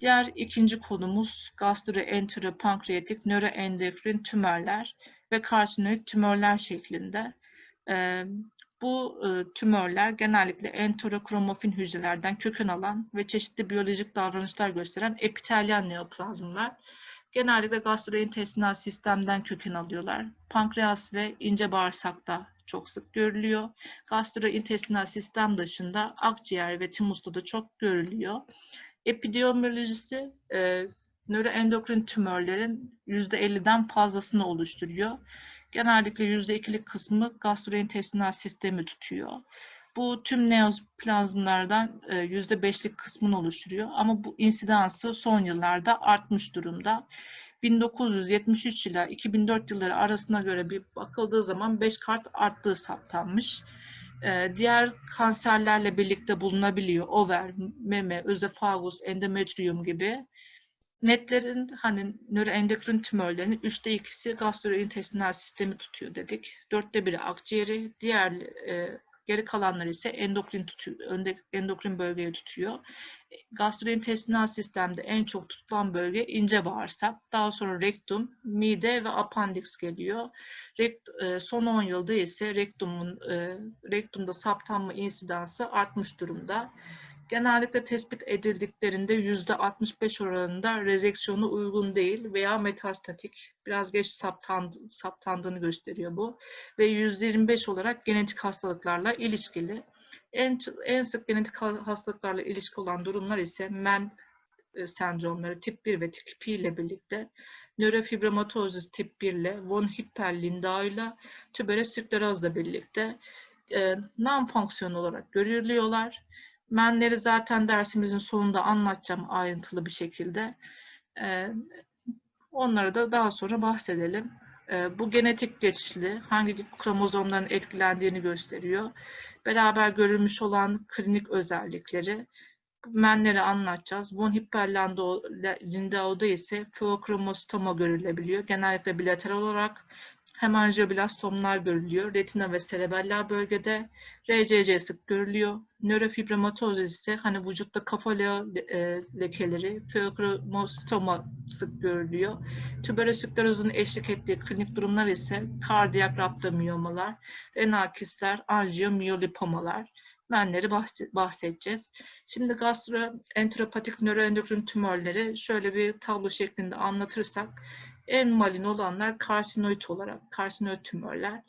Diğer ikinci konumuz gastroenteropankreatik nöroendokrin tümörler ve karsinoid tümörler şeklinde. Ee, bu e, tümörler genellikle enterokromofin hücrelerden köken alan ve çeşitli biyolojik davranışlar gösteren epitelyen neoplazmlar. Genellikle gastrointestinal sistemden köken alıyorlar. Pankreas ve ince bağırsakta çok sık görülüyor. Gastrointestinal sistem dışında akciğer ve timusta da çok görülüyor. Epidemiolojisi e, nöroendokrin tümörlerin %50'den fazlasını oluşturuyor. Genellikle %2'lik kısmı gastrointestinal sistemi tutuyor. Bu tüm neoplazmlardan e, %5'lik kısmını oluşturuyor ama bu insidansı son yıllarda artmış durumda. 1973 ile 2004 yılları arasına göre bir bakıldığı zaman 5 kart arttığı saptanmış. Ee, diğer kanserlerle birlikte bulunabiliyor. Over, meme, özefagus, endometrium gibi. Netlerin hani nöroendokrin tümörlerinin üçte ikisi gastrointestinal sistemi tutuyor dedik. Dörtte biri akciğeri, diğer e, geri kalanları ise endokrin tutuyor, endokrin bölgeyi tutuyor. Gastrointestinal sistemde en çok tutulan bölge ince bağırsak, daha sonra rektum, mide ve appendix geliyor. Rekt, e, son 10 yılda ise rektumun e, rektumda saptanma insidansı artmış durumda. Genellikle tespit edildiklerinde %65 oranında rezeksiyonu uygun değil veya metastatik, biraz geç saptandı, saptandığını gösteriyor bu. Ve %25 olarak genetik hastalıklarla ilişkili. En, en sık genetik hastalıklarla ilişki olan durumlar ise MEN e, sendromları tip 1 ve tip 2 ile birlikte nörofibromatosis tip 1 ile von Hippel-Lindau ile tüberöz sklerozla birlikte e, non-fonksiyon olarak görülüyorlar. Menleri zaten dersimizin sonunda anlatacağım ayrıntılı bir şekilde. E, onları da daha sonra bahsedelim. E, bu genetik geçişli, hangi kromozomların etkilendiğini gösteriyor beraber görülmüş olan klinik özellikleri, menleri anlatacağız. Von Hippel-Lindau'da ise feokromostoma görülebiliyor. Genellikle bilateral olarak hemangioblastomlar görülüyor. Retina ve serebeller bölgede. RCC sık görülüyor. Nörofibromatosis ise hani vücutta kafa e, lekeleri, feokromostoma sık görülüyor. Tüberösklerozun eşlik ettiği klinik durumlar ise kardiyak raptomiyomalar, renal kistler, anjiyomiyolipomalar. Menleri bahsedeceğiz. Şimdi gastroenteropatik nöroendokrin tümörleri şöyle bir tablo şeklinde anlatırsak en malin olanlar karsinoid olarak, karsinoid tümörler.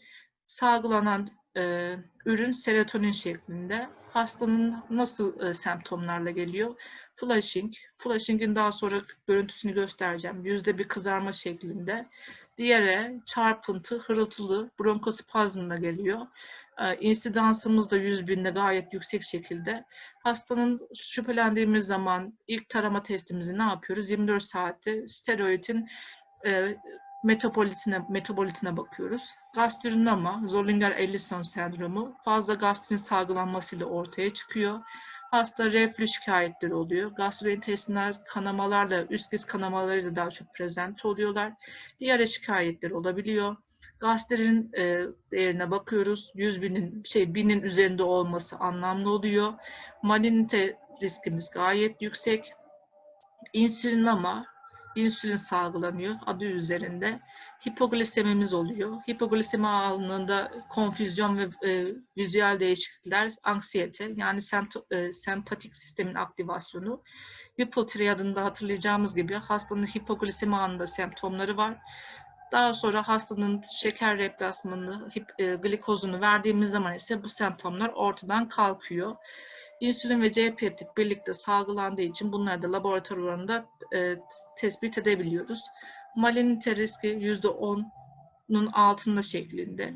Salgılanan e, ürün serotonin şeklinde. Hastanın nasıl e, semptomlarla geliyor? Flushing. Flushing'in daha sonra görüntüsünü göstereceğim. Yüzde bir kızarma şeklinde. Diğeri çarpıntı, hırıltılı, bronkospazmla geliyor. E, insidansımız da 100 binde gayet yüksek şekilde. Hastanın şüphelendiğimiz zaman ilk tarama testimizi ne yapıyoruz? 24 saatte steroidin e, metabolitine, metabolitine bakıyoruz. Gastrinoma, Zollinger-Ellison sendromu fazla gastrin salgılanmasıyla ortaya çıkıyor. Hasta reflü şikayetleri oluyor. Gastrointestinal kanamalarla, üst diz kanamalarıyla daha çok prezent oluyorlar. Diğer şikayetleri olabiliyor. Gastrin e, değerine bakıyoruz. 100 binin, şey binin üzerinde olması anlamlı oluyor. Malinite riskimiz gayet yüksek. İnsülinama, insülin salgılanıyor adı üzerinde. Hipoglisemimiz oluyor. Hipoglisemi anında konfüzyon ve e, vizüel değişiklikler, anksiyete yani sento, e, sempatik sistemin aktivasyonu. Whipple triadında hatırlayacağımız gibi hastanın hipoglisemi anında semptomları var. Daha sonra hastanın şeker replasmanını, e, glikozunu verdiğimiz zaman ise bu semptomlar ortadan kalkıyor. İnsülin ve C peptit birlikte salgılandığı için bunları da laboratuvar oranında e, tespit edebiliyoruz. Malinite riski %10'un altında şeklinde.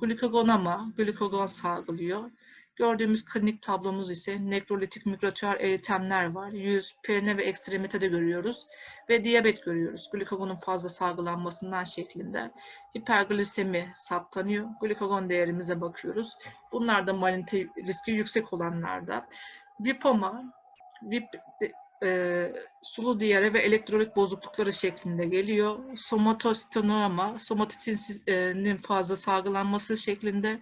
Glikogonama, glikogon salgılıyor. Gördüğümüz klinik tablomuz ise nekrolitik mikrotüer eritemler var. Yüz, perine ve ekstremitede görüyoruz. Ve diyabet görüyoruz. Glikogonun fazla salgılanmasından şeklinde. Hiperglisemi saptanıyor. Glikogon değerimize bakıyoruz. Bunlar da malinite riski yüksek olanlarda. Vipoma, vip, e, sulu diyare ve elektrolit bozuklukları şeklinde geliyor. Somatostenoma, somatitinin fazla salgılanması şeklinde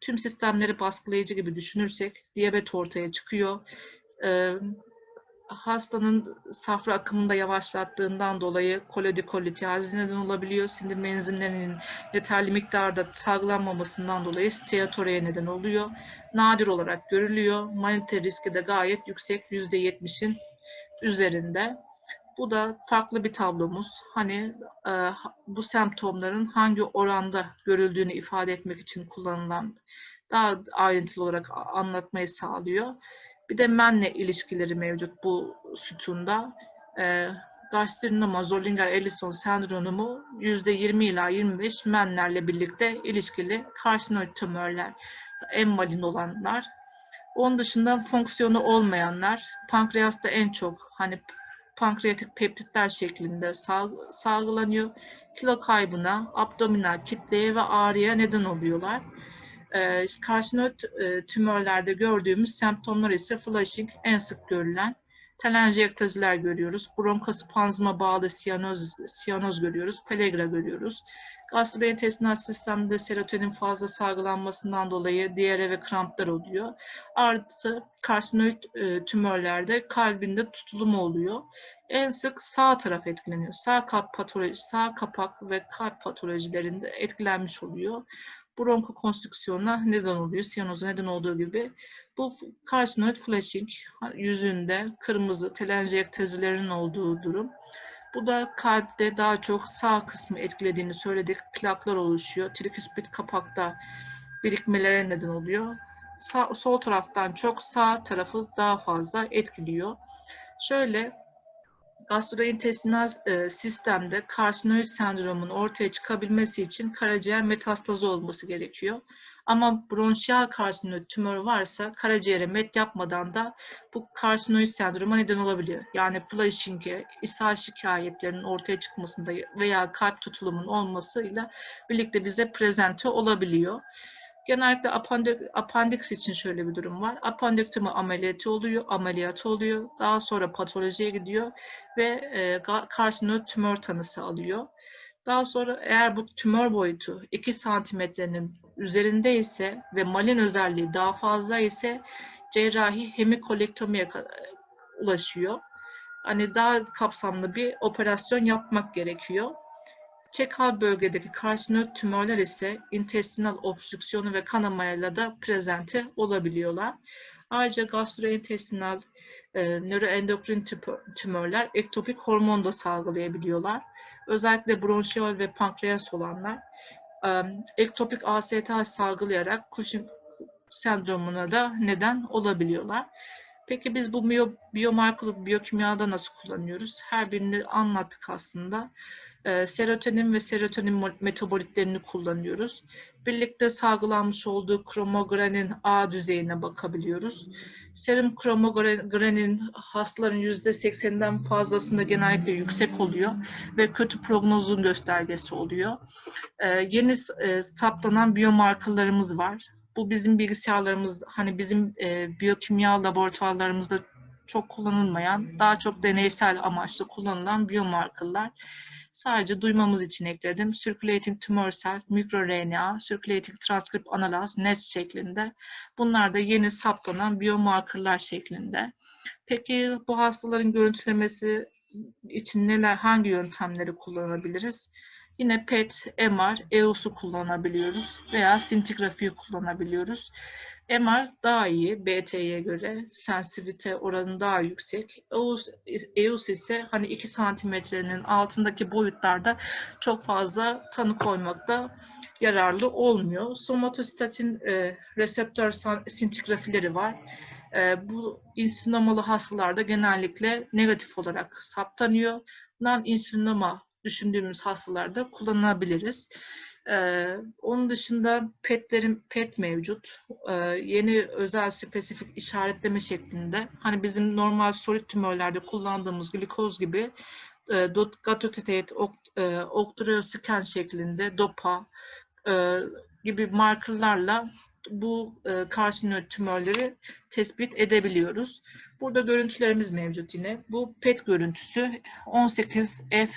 tüm sistemleri baskılayıcı gibi düşünürsek diyabet ortaya çıkıyor. E, hastanın safra akımını da yavaşlattığından dolayı kolodikolitiyazi neden olabiliyor. Sindirme enzimlerinin yeterli miktarda salgılanmamasından dolayı steatoreye neden oluyor. Nadir olarak görülüyor. Manite riski de gayet yüksek. %70'in üzerinde. Bu da farklı bir tablomuz. Hani e, bu semptomların hangi oranda görüldüğünü ifade etmek için kullanılan daha ayrıntılı olarak anlatmayı sağlıyor. Bir de menle ilişkileri mevcut bu sütunda. E, gastrinoma Zollinger-Ellison sendromu %20 ila 25 menlerle birlikte ilişkili karsinoid tümörler, en malin olanlar. Onun dışında fonksiyonu olmayanlar, pankreasta en çok hani pankreatik peptitler şeklinde salgılanıyor. Kilo kaybına, abdominal kitleye ve ağrıya neden oluyorlar. Ee, karsinoid e, tümörlerde gördüğümüz semptomlar ise flushing en sık görülen telenjektaziler görüyoruz. Bronkospazma bağlı siyanoz, siyanoz görüyoruz. Pellagra görüyoruz. Gastrointestinal sistemde serotonin fazla salgılanmasından dolayı diyare ve kramplar oluyor. Artı karsinoid e, tümörlerde kalbinde tutulum oluyor. En sık sağ taraf etkileniyor. Sağ kalp patoloji, sağ kapak ve kalp patolojilerinde etkilenmiş oluyor bronkokonstrüksiyona neden oluyor. Siyanoza neden olduğu gibi. Bu karsinoid flashing yüzünde kırmızı telenjektazilerin olduğu durum. Bu da kalpte daha çok sağ kısmı etkilediğini söyledik. Plaklar oluşuyor. Triküspit kapakta birikmelere neden oluyor. Sağ, sol taraftan çok sağ tarafı daha fazla etkiliyor. Şöyle gastrointestinal e, sistemde karsinoid sendromun ortaya çıkabilmesi için karaciğer metastazı olması gerekiyor. Ama bronşiyal karsinoid tümörü varsa karaciğere met yapmadan da bu karsinoid sendroma neden olabiliyor. Yani flushing'e, ishal şikayetlerinin ortaya çıkmasında veya kalp tutulumun olmasıyla birlikte bize prezente olabiliyor. Genellikle apandik, için şöyle bir durum var. Apandektomi ameliyatı oluyor, ameliyat oluyor. Daha sonra patolojiye gidiyor ve e, karsinoid tümör tanısı alıyor. Daha sonra eğer bu tümör boyutu 2 santimetrenin üzerinde ise ve malin özelliği daha fazla ise cerrahi hemikolektomiye ulaşıyor. Hani daha kapsamlı bir operasyon yapmak gerekiyor. Çekal bölgedeki karsinoid tümörler ise intestinal obstrüksiyonu ve kanamayla da prezente olabiliyorlar. Ayrıca gastrointestinal e, nöroendokrin tümörler ektopik hormon da salgılayabiliyorlar. Özellikle bronşiyol ve pankreas olanlar e, ektopik AST salgılayarak Cushing sendromuna da neden olabiliyorlar. Peki biz bu biyomarker biyokimyada nasıl kullanıyoruz? Her birini anlattık aslında. E, serotonin ve serotonin metabolitlerini kullanıyoruz. Birlikte salgılanmış olduğu kromogranin A düzeyine bakabiliyoruz. Serum kromogranin hastaların %80'den fazlasında genellikle yüksek oluyor ve kötü prognozun göstergesi oluyor. E, yeni e, saptanan biyomarkerlarımız var. Bu bizim bilgisayarlarımız, hani bizim e, biyokimya laboratuvarlarımızda çok kullanılmayan, daha çok deneysel amaçlı kullanılan biyomarkerlar. Sadece duymamız için ekledim. Circulating Tumor Cell, MicroRNA, Circulating Transcript Analysis, NES şeklinde. Bunlar da yeni saptanan biomarkerlar şeklinde. Peki bu hastaların görüntülemesi için neler, hangi yöntemleri kullanabiliriz? Yine PET, MR, EOS'u kullanabiliyoruz veya sintigrafiyi kullanabiliyoruz. MR daha iyi BT'ye göre sensitivite oranı daha yüksek. EUS, EUS ise hani 2 santimetrenin altındaki boyutlarda çok fazla tanı koymakta yararlı olmuyor. Somatostatin e, reseptör sintigrafileri var. E, bu insülinomalı hastalarda genellikle negatif olarak saptanıyor. Non-insülinoma düşündüğümüz hastalarda kullanabiliriz. Ee, onun dışında PET'lerin PET mevcut. Ee, yeni özel spesifik işaretleme şeklinde. Hani bizim normal solid tümörlerde kullandığımız glikoz gibi e, gatotetate, e, oktroscan şeklinde DOPA e, gibi markerlarla bu e, karsinoid tümörleri tespit edebiliyoruz. Burada görüntülerimiz mevcut yine. Bu PET görüntüsü 18F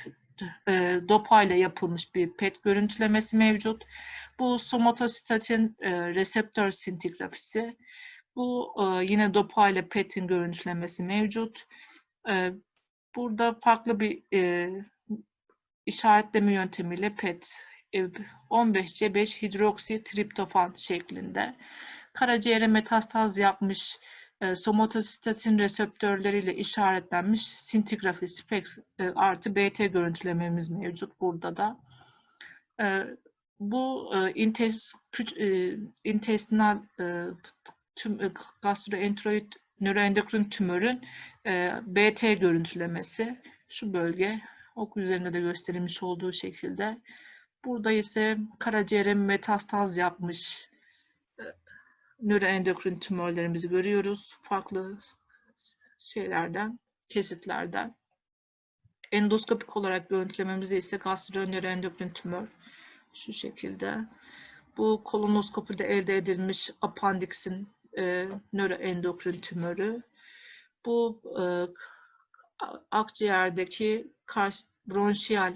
e, DOPA ile yapılmış bir PET görüntülemesi mevcut. Bu somatostatin e, reseptör sintigrafisi. Bu e, yine DOPA ile PET'in görüntülemesi mevcut. Ee, burada farklı bir e, işaretleme yöntemiyle PET 15C5 hidroksi triptofan şeklinde karaciğere metastaz yapmış e, somatostatin reseptörleriyle işaretlenmiş sintigrafi speks e, artı BT görüntülememiz mevcut burada da. E, bu intes, intestinal tüm, gastroenteroid nöroendokrin tümörün BT görüntülemesi şu bölge ok üzerinde de gösterilmiş olduğu şekilde. Burada ise karaciğere metastaz yapmış nöroendokrin tümörlerimizi görüyoruz. Farklı şeylerden, kesitlerden. Endoskopik olarak görüntülememizde ise gastronöroendokrin tümör şu şekilde. Bu kolonoskopide elde edilmiş apandiksin e, nöroendokrin tümörü. Bu e, akciğerdeki kars bronşiyal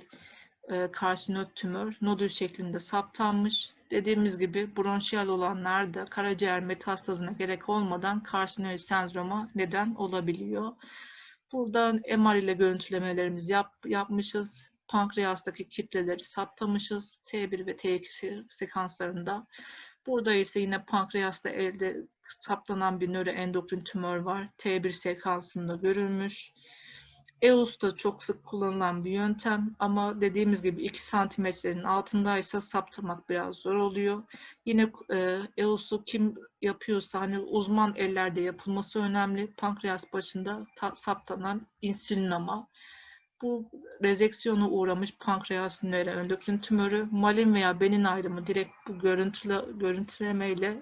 e, karsinot tümör nodül şeklinde saptanmış. Dediğimiz gibi bronşiyal olanlarda karaciğer metastazına gerek olmadan karsinoid sendroma neden olabiliyor. Buradan MR ile görüntülemelerimizi yap, yapmışız. Pankreastaki kitleleri saptamışız. T1 ve T2 sekanslarında. Burada ise yine pankreasta elde saptanan bir nöroendokrin tümör var. T1 sekansında görülmüş. EOS da çok sık kullanılan bir yöntem ama dediğimiz gibi 2 santimetrenin altındaysa saptamak biraz zor oluyor. Yine e, EOS'u kim yapıyorsa hani uzman ellerde yapılması önemli. Pankreas başında ta, saptanan insülinoma. Bu rezeksiyona uğramış pankreas nöroendokrin tümörü malin veya benin ayrımı direkt bu görüntüle, görüntülemeyle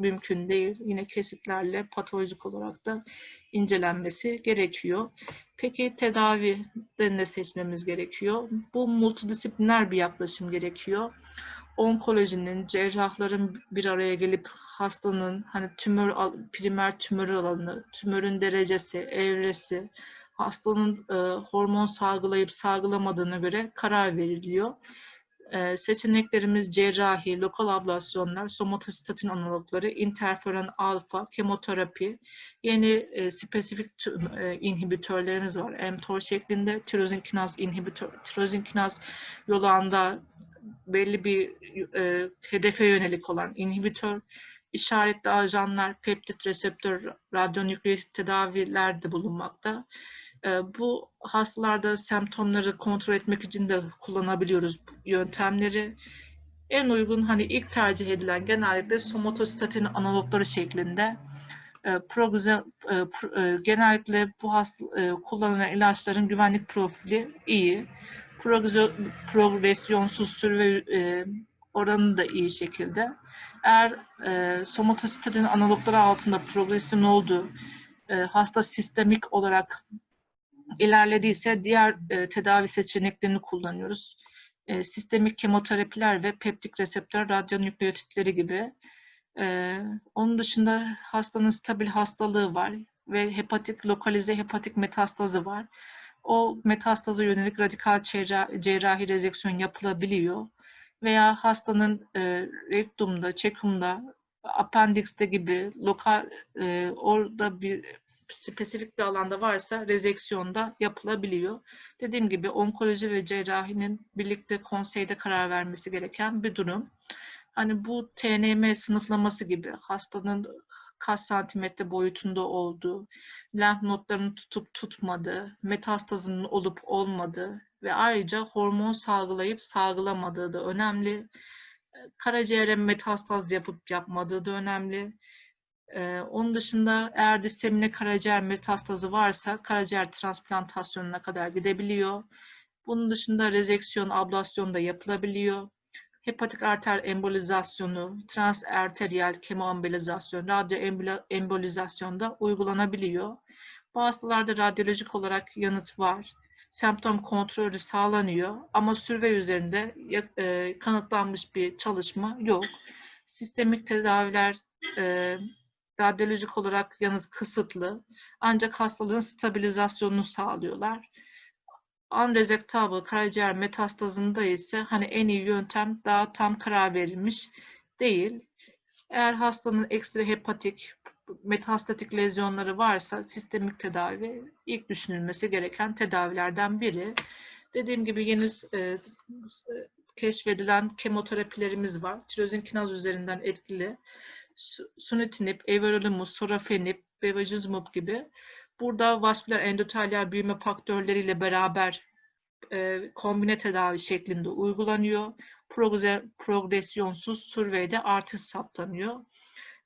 mümkün değil. Yine kesitlerle patolojik olarak da incelenmesi gerekiyor. Peki tedavi ne seçmemiz gerekiyor? Bu multidisipliner bir yaklaşım gerekiyor. Onkolojinin, cerrahların bir araya gelip hastanın hani tümör primer tümör alanı, tümörün derecesi, evresi, hastanın e, hormon salgılayıp salgılamadığına göre karar veriliyor. E, seçeneklerimiz cerrahi, lokal ablasyonlar, somatostatin analogları, interferon alfa, kemoterapi, yeni e, spesifik e, inhibitörlerimiz var. mTOR şeklinde tirozinkinaz inhibitör, tirozinkinaz yolağında belli bir e, hedefe yönelik olan inhibitör, işaretli ajanlar, peptit reseptör, radyonükleosit tedaviler de bulunmakta. Bu hastalarda semptomları kontrol etmek için de kullanabiliyoruz yöntemleri. En uygun hani ilk tercih edilen genellikle somatostatin analogları şeklinde Proguze, genellikle bu hasta, kullanılan ilaçların güvenlik profili iyi. Progresyonsuz sürü oranı da iyi şekilde. Eğer e, somatostatin analogları altında progresyon olduğu hasta sistemik olarak ilerlediyse diğer e, tedavi seçeneklerini kullanıyoruz. E, sistemik kemoterapiler ve peptik reseptör radyonükleotitleri gibi. E, onun dışında hastanın stabil hastalığı var ve hepatik lokalize hepatik metastazı var. O metastaza yönelik radikal cerrahi, cerrahi rezeksiyon yapılabiliyor. Veya hastanın e, rektumda, çekumda, apendikste gibi lokal e, orada bir spesifik bir alanda varsa rezeksiyonda yapılabiliyor. Dediğim gibi onkoloji ve cerrahinin birlikte konseyde karar vermesi gereken bir durum. Hani bu TNM sınıflaması gibi hastanın kaç santimetre boyutunda olduğu, lenf notlarını tutup tutmadığı, metastazının olup olmadığı ve ayrıca hormon salgılayıp salgılamadığı da önemli. Karaciğere metastaz yapıp yapmadığı da önemli. Ee, onun dışında eğer distemine karaciğer metastazı varsa karaciğer transplantasyonuna kadar gidebiliyor. Bunun dışında rezeksiyon, ablasyon da yapılabiliyor. Hepatik arter embolizasyonu, transarteriyel kemoembolizasyon, radyo embolizasyon da uygulanabiliyor. Bu hastalarda radyolojik olarak yanıt var. Semptom kontrolü sağlanıyor ama sürve üzerinde e, kanıtlanmış bir çalışma yok. Sistemik tedaviler e, radyolojik olarak yanıt kısıtlı. Ancak hastalığın stabilizasyonunu sağlıyorlar. Unresectable karaciğer metastazında ise hani en iyi yöntem daha tam karar verilmiş değil. Eğer hastanın ekstra hepatik metastatik lezyonları varsa sistemik tedavi ilk düşünülmesi gereken tedavilerden biri. Dediğim gibi yeni e, keşfedilen kemoterapilerimiz var. Tirozin kinaz üzerinden etkili. Su- Sunitinib, everolimus, sorafenib, bevacizumab gibi. Burada vasküler endotelyer büyüme faktörleriyle beraber e, kombine tedavi şeklinde uygulanıyor. Progre- progresyonsuz sürveyde artış saptanıyor.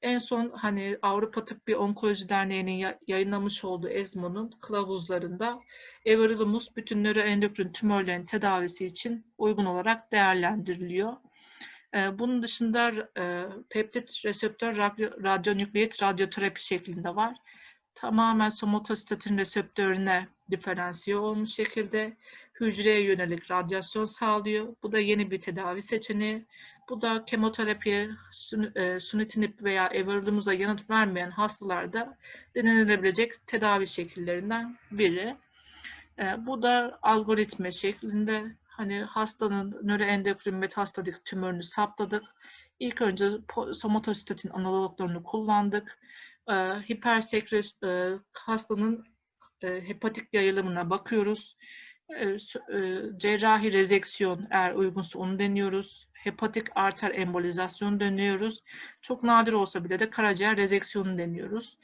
En son hani Avrupa Tıbbi Onkoloji Derneği'nin ya- yayınlamış olduğu ESMO'nun kılavuzlarında everolimus bütün nöroendokrin tümörlerin tedavisi için uygun olarak değerlendiriliyor. Ee, Bunun dışında e, peptit reseptör radyo- radyonükleit radyoterapi şeklinde var. Tamamen somatostatin reseptörüne diferansiye olmuş şekilde hücreye yönelik radyasyon sağlıyor. Bu da yeni bir tedavi seçeneği. Bu da kemoterapi, e, sunitinib veya everolimus'a yanıt vermeyen hastalarda denenilebilecek tedavi şekillerinden biri. E, bu da algoritma şeklinde hani hastanın nöroendokrin metastatik tümörünü saptadık. İlk önce somatostatin analoglarını kullandık. E, hipersekres e, hastanın e, hepatik yayılımına bakıyoruz. E, e, cerrahi rezeksiyon eğer uygunsa onu deniyoruz. Hepatik arter embolizasyon deniyoruz. Çok nadir olsa bile de karaciğer rezeksiyonu deniyoruz.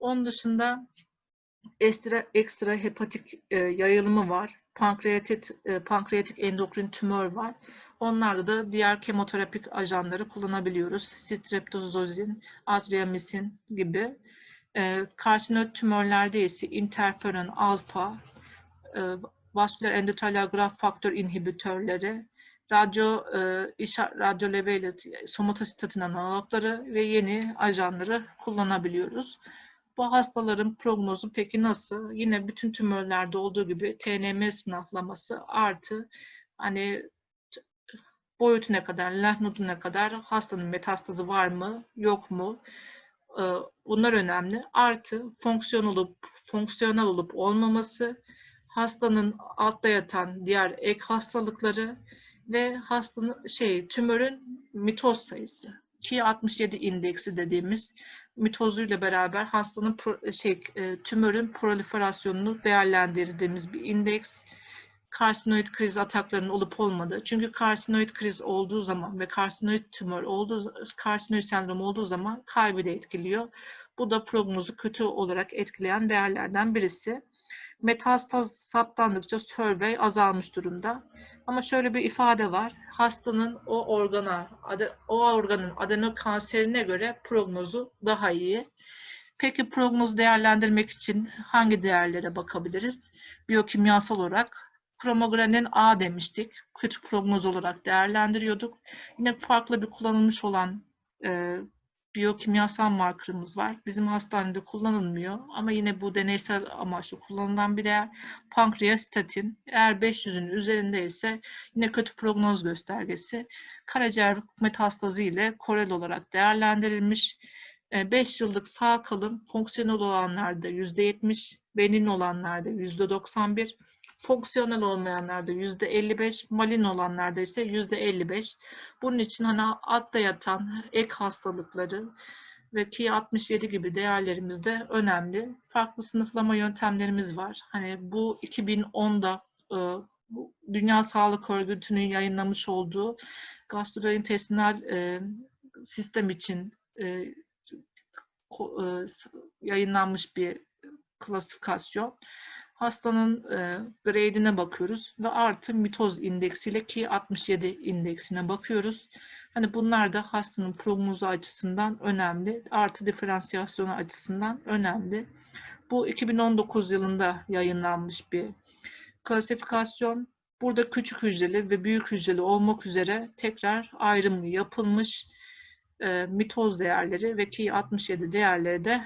Onun dışında ekstra, ekstra hepatik e, yayılımı var. Pankreatit, e, pankreatik endokrin tümör var. Onlarda da diğer kemoterapik ajanları kullanabiliyoruz. Streptozozin, adriamisin gibi. E, karsinoid tümörlerde ise interferon alfa, e, vasküler endotelyer graf faktör inhibitörleri, radyo e, işa- radyo level somatostatin analogları ve yeni ajanları kullanabiliyoruz. Bu hastaların prognozu peki nasıl? Yine bütün tümörlerde olduğu gibi TNM sınavlaması artı hani t- boyutu ne kadar, lenf nodu ne kadar, hastanın metastazı var mı, yok mu? Ee, Bunlar önemli. Artı fonksiyon olup, fonksiyonel olup olmaması, hastanın altta yatan diğer ek hastalıkları ve hastanın şey tümörün mitoz sayısı. Ki 67 indeksi dediğimiz mitozuyla beraber hastanın pro- şey e, tümörün proliferasyonunu değerlendirdiğimiz bir indeks. Karsinoid kriz ataklarının olup olmadığı. Çünkü karsinoid kriz olduğu zaman ve karsinoid tümör olduğu karsinoid sendrom olduğu zaman kalbi de etkiliyor. Bu da prognozu kötü olarak etkileyen değerlerden birisi. Metastaz saptandıkça survey azalmış durumda. Ama şöyle bir ifade var. Hastanın o organa, o organın adenokanserine göre prognozu daha iyi. Peki prognoz değerlendirmek için hangi değerlere bakabiliriz? Biyokimyasal olarak kromogranin A demiştik. Kötü prognoz olarak değerlendiriyorduk. Yine farklı bir kullanılmış olan e, biyokimyasal markerımız var. Bizim hastanede kullanılmıyor ama yine bu deneysel amaçlı kullanılan bir değer. Pankreastatin eğer 500'ün üzerinde ise yine kötü prognoz göstergesi. Karaciğer metastazı ile korel olarak değerlendirilmiş. 5 yıllık sağ kalım fonksiyonel olanlarda %70, benin olanlarda %91, fonksiyonel olmayanlarda %55, malin olanlarda ise %55. Bunun için hani altta yatan ek hastalıkları ve ki 67 gibi değerlerimiz de önemli. Farklı sınıflama yöntemlerimiz var. Hani bu 2010'da e, Dünya Sağlık Örgütü'nün yayınlamış olduğu gastrointestinal e, sistem için e, yayınlanmış bir klasifikasyon. Hastanın e, grade'ine bakıyoruz ve artı mitoz indeksiyle ki 67 indeksine bakıyoruz. Hani bunlar da hastanın prognozu açısından önemli, artı diferansiyasyonu açısından önemli. Bu 2019 yılında yayınlanmış bir klasifikasyon. Burada küçük hücreli ve büyük hücreli olmak üzere tekrar ayrımı yapılmış e, mitoz değerleri ve ki 67 değerleri de